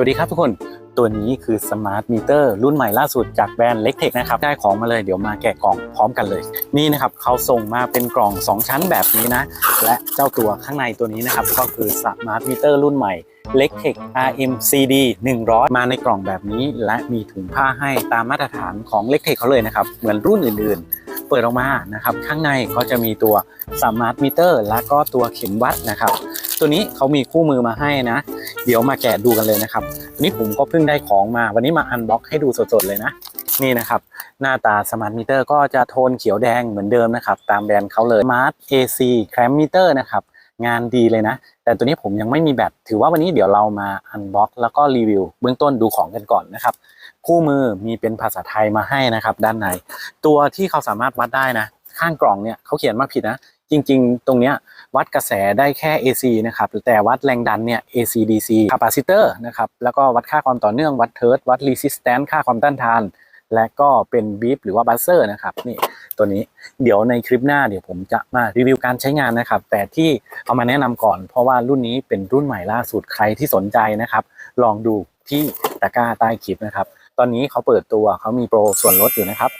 วัสดีครับทุกคนตัวนี้คือสมาร์ทมิเตอร์รุ่นใหม่ล่าสุดจากแบรนด์เล็กเทคนะครับ ได้ของมาเลยเดี๋ยวมาแกะกล่องพร้อมกันเลย นี่นะครับเขาส่งมาเป็นกล่อง 2 ชั้นแบบนี้นะ และเจ้าตัวข้างในตัวนี้นะครับ ก็คือสมาร์ทมิเตอร์รุ่นใหม่ l e c t e c RMCD 100 มาในกล่องแบบนี้ และมีถุงผ้าให้ตามมาตรฐานของ l e c t e c เขาเลยนะครับ เหมือนรุ่นอื่นๆ เปิดออกมานะครับ ข้างในก็จะมีตัวสมาร์ทมิเตอร์และก็ตัวเข็มวัดนะครับ ตัวนี้เขามีคู่มือมาให้นะ เดี๋ยวมาแกะดูกันเลยนะครับวันนี้ผมก็เพิ่งได้ของมา วันนี้มาอันบ็อกให้ดูสดๆเลยนะ นี่นะครับ หน้าตาสมาร์ทมิเตอร์ก็จะโทนเขียวแดงเหมือนเดิมนะครับ ตามแบรนด์เขาเลย Smart AC Clamp Meter นะครับงานดีเลยนะ แต่ตัวนี้ผมยังไม่มีแบตถือว่าวันนี้เดี๋ยวเรามาอันบ็อกแล้วก็รีวิว เบื้องต้นดูของกันก่อนนะครับ คู่มือมีเป็นภาษาไทยมาให้นะครับ ด้านใน ตัวที่เขาสามารถวัดได้นะ ข้างกล่องเนี่ยเขาเขียนมาผิดนะ จริง ๆ ตรงเนี้ย วัดกระแสได้แค่ AC นะครับแต่วัดแรงดันเนี่ย AC DC capacitor นะครับแล้วก็วัดค่าความต่อเนื่องวัดเทิร์ดวัด resistance ค่าความต้านทาน และก็เป็นบีฟหรือว่าบัสเซอร์นะครับนี่ตัวนี้เดี๋ยวในคลิปหน้าเดี๋ยวผมจะมารีวิวการใช้งานนะครับ แต่ที่เอามาแนะนำก่อน เพราะว่ารุ่นนี้เป็นรุ่นใหม่ล่าสุดใครที่สนใจนะครับ ลองดูที่ตะกร้าใต้คลิปนะครับ ตอนนี้เขาเปิดตัวเขามีโปรส่วนลดอยู่นะครับ